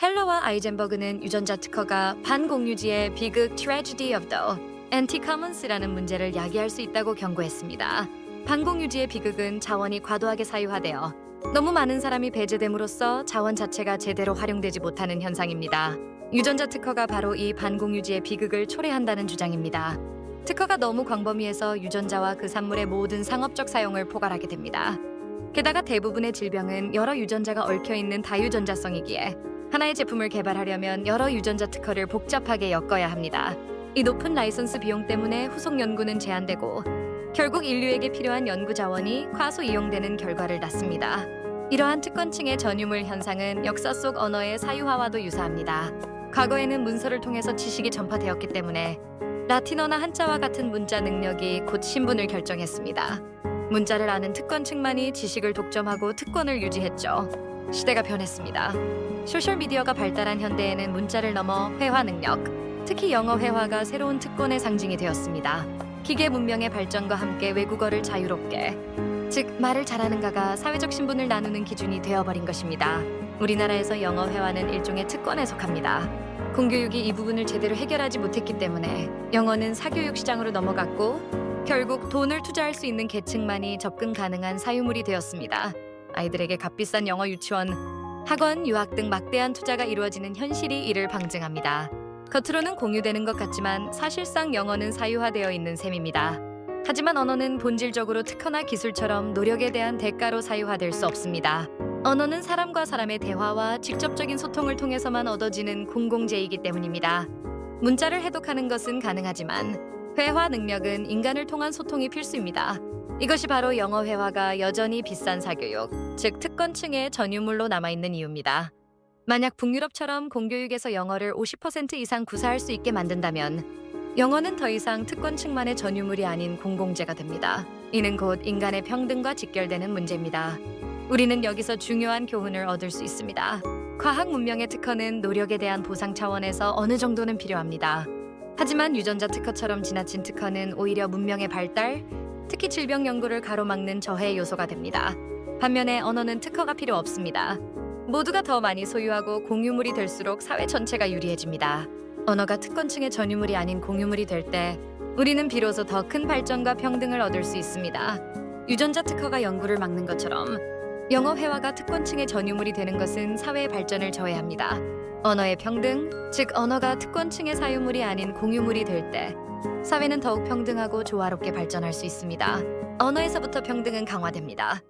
헬러와 아이젠버그는 유전자 특허가 반공유지의 비극 Tragedy of the Anti-Commons라는 문제를 야기할 수 있다고 경고했습니다. 반공유지의 비극은 자원이 과도하게 사유화되어 너무 많은 사람이 배제됨으로써 자원 자체가 제대로 활용되지 못하는 현상입니다. 유전자 특허가 바로 이 반공유지의 비극을 초래한다는 주장입니다. 특허가 너무 광범위해서 유전자와 그 산물의 모든 상업적 사용을 포괄하게 됩니다. 게다가 대부분의 질병은 여러 유전자가 얽혀 있는 다유전자성이기에 하나의 제품을 개발하려면 여러 유전자 특허를 복잡하게 엮어야 합니다. 이 높은 라이선스 비용 때문에 후속 연구는 제한되고 결국 인류에게 필요한 연구 자원이 과소 이용되는 결과를 낳습니다. 이러한 특권층의 전유물 현상은 역사 속 언어의 사유화와도 유사합니다. 과거에는 문서를 통해서 지식이 전파되었기 때문에 라틴어나 한자와 같은 문자 능력이 곧 신분을 결정했습니다. 문자를 아는 특권층만이 지식을 독점하고 특권을 유지했죠. 시대가 변했습니다. 소셜미디어가 발달한 현대에는 문자를 넘어 회화 능력, 특히 영어 회화가 새로운 특권의 상징이 되었습니다. 기계 문명의 발전과 함께 외국어를 자유롭게, 즉 말을 잘하는가가 사회적 신분을 나누는 기준이 되어버린 것입니다. 우리나라에서 영어 회화는 일종의 특권에 속합니다. 공교육이 이 부분을 제대로 해결하지 못했기 때문에 영어는 사교육 시장으로 넘어갔고 결국 돈을 투자할 수 있는 계층만이 접근 가능한 사유물이 되었습니다. 아이들에게 값비싼 영어 유치원, 학원, 유학 등 막대한 투자가 이루어지는 현실이 이를 방증합니다. 겉으로는 공유되는 것 같지만 사실상 영어는 사유화되어 있는 셈입니다. 하지만 언어는 본질적으로 특허나 기술처럼 노력에 대한 대가로 사유화될 수 없습니다. 언어는 사람과 사람의 대화와 직접적인 소통을 통해서만 얻어지는 공공재이기 때문입니다. 문자를 해독하는 것은 가능하지만 회화 능력은 인간을 통한 소통이 필수입니다. 이것이 바로 영어 회화가 여전히 비싼 사교육, 즉 특권층의 전유물로 남아있는 이유입니다. 만약 북유럽처럼 공교육에서 영어를 50% 이상 구사할 수 있게 만든다면 영어는 더 이상 특권층만의 전유물이 아닌 공공재가 됩니다. 이는 곧 인간의 평등과 직결되는 문제입니다. 우리는 여기서 중요한 교훈을 얻을 수 있습니다. 과학 문명의 특허는 노력에 대한 보상 차원에서 어느 정도는 필요합니다. 하지만 유전자 특허처럼 지나친 특허는 오히려 문명의 발달, 특히 질병 연구를 가로막는 저해 요소가 됩니다. 반면에 언어는 특허가 필요 없습니다. 모두가 더 많이 소유하고 공유물이 될수록 사회 전체가 유리해집니다. 언어가 특권층의 전유물이 아닌 공유물이 될 때 우리는 비로소 더 큰 발전과 평등을 얻을 수 있습니다. 유전자 특허가 연구를 막는 것처럼 영어 회화가 특권층의 전유물이 되는 것은 사회의 발전을 저해합니다. 언어의 평등, 즉 언어가 특권층의 사유물이 아닌 공유물이 될 때 사회는 더욱 평등하고 조화롭게 발전할 수 있습니다. 언어에서부터 평등은 강화됩니다.